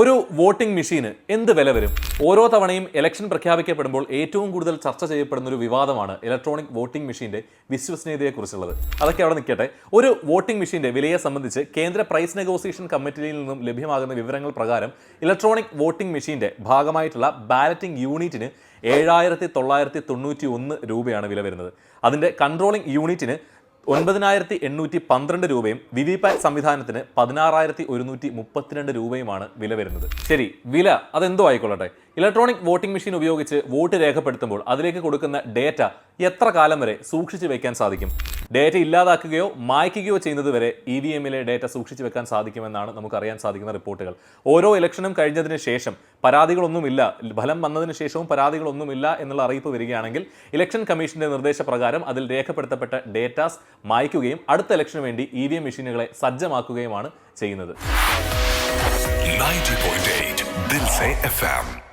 ഒരു വോട്ടിംഗ് മെഷീന് എന്ത് വില വരും? ഓരോ തവണയും ഇലക്ഷൻ പ്രഖ്യാപിക്കപ്പെടുമ്പോൾ ഏറ്റവും കൂടുതൽ ചർച്ച ചെയ്യപ്പെടുന്ന ഒരു വിവാദമാണ് ഇലക്ട്രോണിക് വോട്ടിംഗ് മെഷീന്റെ വിശ്വസനീയതയെക്കുറിച്ചുള്ളത്. അതൊക്കെ അവിടെ നിൽക്കട്ടെ. ഒരു വോട്ടിംഗ് മെഷീന്റെ വിലയെ സംബന്ധിച്ച് കേന്ദ്ര പ്രൈസ് നെഗോസിയേഷൻ കമ്മിറ്റിയിൽ നിന്നും ലഭ്യമാകുന്ന വിവരങ്ങൾ പ്രകാരം ഇലക്ട്രോണിക് വോട്ടിംഗ് മെഷീന്റെ ഭാഗമായിട്ടുള്ള ബാലറ്റിംഗ് യൂണിറ്റിന് ഏഴായിരത്തി തൊള്ളായിരത്തി തൊണ്ണൂറ്റി ഒന്ന് രൂപയാണ് വില വരുന്നത്. അതിന്റെ കൺട്രോളിംഗ് യൂണിറ്റിന് ഒൻപതിനായിരത്തി എണ്ണൂറ്റി പന്ത്രണ്ട് രൂപയും വി വി പാറ്റ് സംവിധാനത്തിന് പതിനാറായിരത്തി ഒരുന്നൂറ്റി മുപ്പത്തിരണ്ട് രൂപയുമാണ് വില വരുന്നത്. ശരി വില അതെന്തോ ആയിക്കൊള്ളട്ടെ. ഇലക്ട്രോണിക് വോട്ടിംഗ് മെഷീൻ ഉപയോഗിച്ച് വോട്ട് രേഖപ്പെടുത്തുമ്പോൾ അതിലേക്ക് കൊടുക്കുന്ന ഡേറ്റ എത്ര കാലം വരെ സൂക്ഷിച്ചു വയ്ക്കാൻ സാധിക്കും? ഡേറ്റ ഇല്ലാതാക്കുകയോ മായ്ക്കുകയോ ചെയ്യുന്നതുവരെ ഇ വി എമ്മിലെ ഡേറ്റ സൂക്ഷിച്ചു വെക്കാൻ സാധിക്കുമെന്നാണ് നമുക്കറിയാൻ സാധിക്കുന്ന റിപ്പോർട്ടുകൾ. ഓരോ ഇലക്ഷനും കഴിഞ്ഞതിന് ശേഷം പരാതികളൊന്നുമില്ല ഫലം വന്നതിന് ശേഷവും പരാതികളൊന്നുമില്ല എന്നുള്ള അറിയിപ്പ് വരികയാണെങ്കിൽ ഇലക്ഷൻ കമ്മീഷന്റെ നിർദ്ദേശപ്രകാരം അതിൽ രേഖപ്പെടുത്തപ്പെട്ട ഡേറ്റാസ് മായ്ക്കുകയും അടുത്ത ഇലക്ഷന് വേണ്ടി ഇ വി എം മെഷീനുകളെ സജ്ജമാക്കുകയുമാണ് ചെയ്യുന്നത്. 90.8 Dilse FM